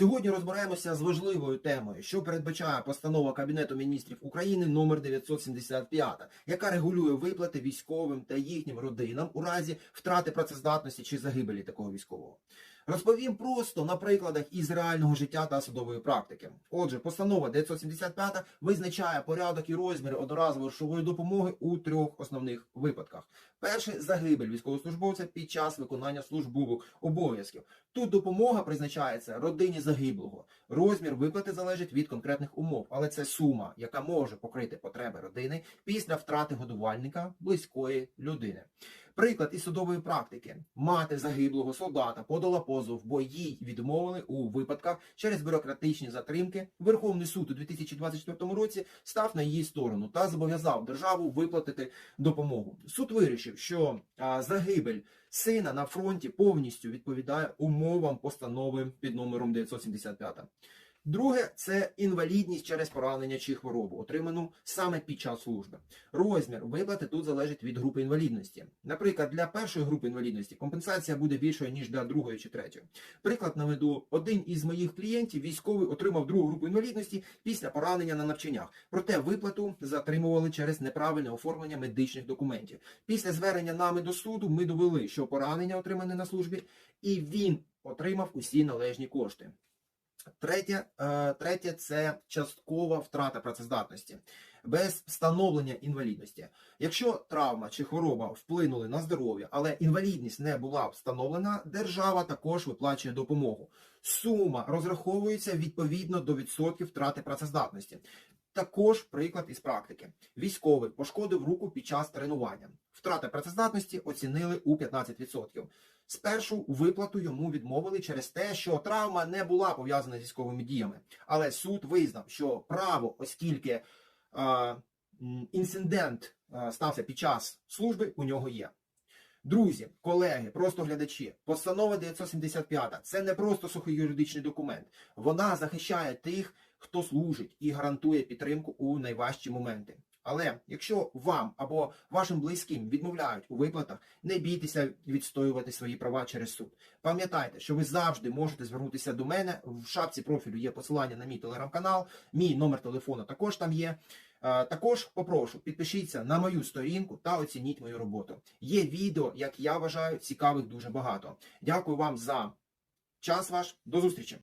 Сьогодні розберемося з важливою темою, що передбачає постанова Кабінету міністрів України номер 975, яка регулює виплати військовим та їхнім родинам у разі втрати працездатності чи загибелі такого військового. Розповім просто на прикладах із реального життя та судової практики. Отже, постанова 975 визначає порядок і розміри одноразової грошової допомоги у трьох основних випадках. Перший загибель військовослужбовця під час виконання службових обов'язків. Тут допомога призначається родині загиблого. Розмір виплати залежить від конкретних умов, але це сума, яка може покрити потреби родини після втрати годувальника близької людини. Приклад із судової практики: мати загиблого солдата подала позов, бо їй відмовили у випадках через бюрократичні затримки. Верховний суд у 2024 році став на її сторону та зобов'язав державу виплатити допомогу. Суд вирішив, що загибель сина на фронті повністю відповідає умовам постанови під номером 975. Друге це інвалідність через поранення чи хворобу, отриману саме під час служби. Розмір виплати тут залежить від групи інвалідності. Наприклад, для першої групи інвалідності компенсація буде більшою ніж для другої чи третьої. Приклад наведу один із моїх клієнтів, військовий, отримав другу групу інвалідності після поранення на навчаннях. Проте виплату затримували через неправильне оформлення медичних документів. Після звернення нами до суду ми довели, що поранення отримане на службі, і він отримав усі належні кошти. Третє, е, третє це часткова втрата працездатності без встановлення інвалідності. Якщо травма чи хвороба вплинули на здоров'я, але інвалідність не була встановлена, держава також виплачує допомогу. Сума розраховується відповідно до відсотків втрати працездатності. Також приклад із практики. Військовий пошкодив руку під час тренування. Втрата працездатності оцінили у 15%. Спершу виплату йому відмовили через те, що травма не була пов'язана з військовими діями. Але суд визнав, що право, оскільки е, інцидент е, стався під час служби, у нього є. Друзі, колеги, просто глядачі, постанова 975 це не просто сухий юридичний документ. Вона захищає тих, хто служить і гарантує підтримку у найважчі моменти. Але якщо вам або вашим близьким відмовляють у виплатах, не бійтеся відстоювати свої права через суд. Пам'ятайте, що ви завжди можете звернутися до мене. В шапці профілю є посилання на мій телеграм-канал, мій номер телефону також там є. Також попрошу підпишіться на мою сторінку та оцініть мою роботу. Є відео, як я вважаю, цікавих дуже багато. Дякую вам за час ваш. До зустрічі!